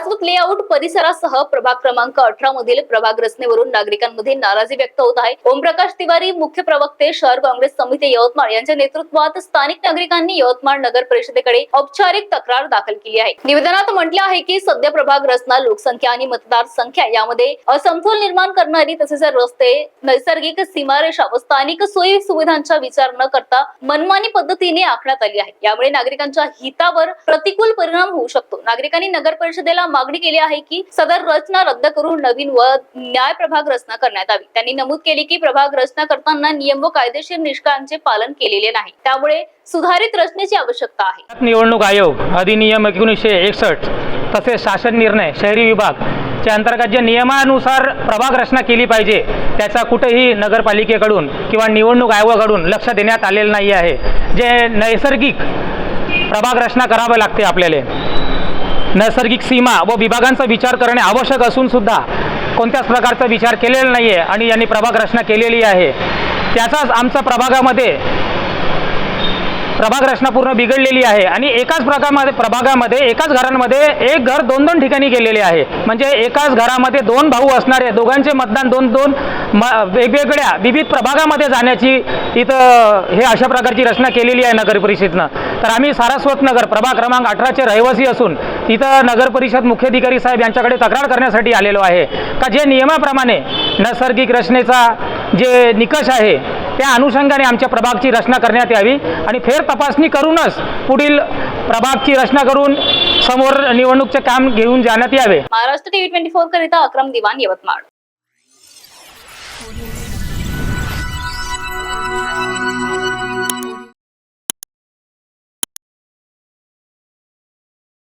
विस्तृत लेआउट परिसरासह प्रभाग क्रमांक अठरा मधील प्रभाग रचनेवरून नागरिकांमध्ये नाराजी व्यक्त होत आहे. ओमप्रकाश तिवारी मुख्य प्रवक्ते शहर काँग्रेस समिती यवतमाळ यांच्या नेतृत्वात स्थानिक नागरिकांनी यवतमाळ नगर परिषदेकडे औपचारिक तक्रार दाखल केली आहे. निवेदनात म्हटले आहे की सध्या प्रभाग रचना लोकसंख्या आणि मतदार संख्या यामध्ये असमतोल निर्माण करणारी तसेच रस्ते नैसर्गिक सीमारेषा व स्थानिक सोयी सुविधांचा विचार न करता मनमानी पद्धतीने आखण्यात आली आहे. यामुळे नागरिकांच्या हितावर प्रतिकूल परिणाम होऊ शकतो. नागरिकांनी नगर परिषदेला मागणी केली आहे की सदर रचना रद्द करून नवीन व न्याय प्रभाग रचना करण्यात यावी. त्यांनी नमूद केले की प्रभाग रचना करताना नियम व कायदेशीर निष्कांचे पालन केलेले नाही. त्यामुळे सुधारित रचनेची आवश्यकता आहे. निवडणूक आयोग अधिनियम एकोणीसशे एकसष्ट तसेच शासन निर्णय शहरी विभाग च्या अंतर्गत जे नियमानुसार प्रभाग रचना केली पाहिजे त्याचा कुठेही नगरपालिकेकडून किंवा निवडणूक आयोगाकडून लक्ष देण्यात आलेलं नाही आहे जे नैसर्गिक प्रभाग रचना करावं लागते आपल्याला. नैसर्गिक सीमा व विभागांचा विचार करणे आवश्यक असून सुद्धा कोणत्याच प्रकारचा विचार केलेला नाही आहे आणि यांनी प्रभाग रचना केलेली आहे. त्याचाच आमच्या प्रभागामध्ये प्रभाग रचना पूर्ण बिघडलेली आहे. आणि एकाच प्रकारमध्ये प्रभागामध्ये एकाच घरांमध्ये एक घर दोन दोन ठिकाणी गेलेले आहे. म्हणजे एकाच घरामध्ये दोन भाऊ असणारे दोघांचे मतदान दोन दोन म वेगवेगळ्या विविध प्रभागामध्ये जाण्याची इथं हे अशा प्रकारची रचना केलेली आहे नगर परिषदनं. तर आम्ही सारस्वत नगर प्रभाग क्रमांक अठराचे रहिवासी असून इथं नगर परिषद मुख्याधिकारी साहेब यांच्याकडे तक्रार करण्यासाठी आलेलो आहे. का जे नियमाप्रमाणे नैसर्गिक रचनेचा जे निकष आहे त्या अनुषंगाने आमच्या प्रभागची रचना करण्यात यावी आणि फेर तपासणी करूनच पुढील प्रभागची रचना करून समोर निवडणूकचे काम घेऊन जाण्यात यावे. महाराष्ट्र टीव्ही ट्वेंटी फोर करिता अक्रम दिवाण यवतमाळ.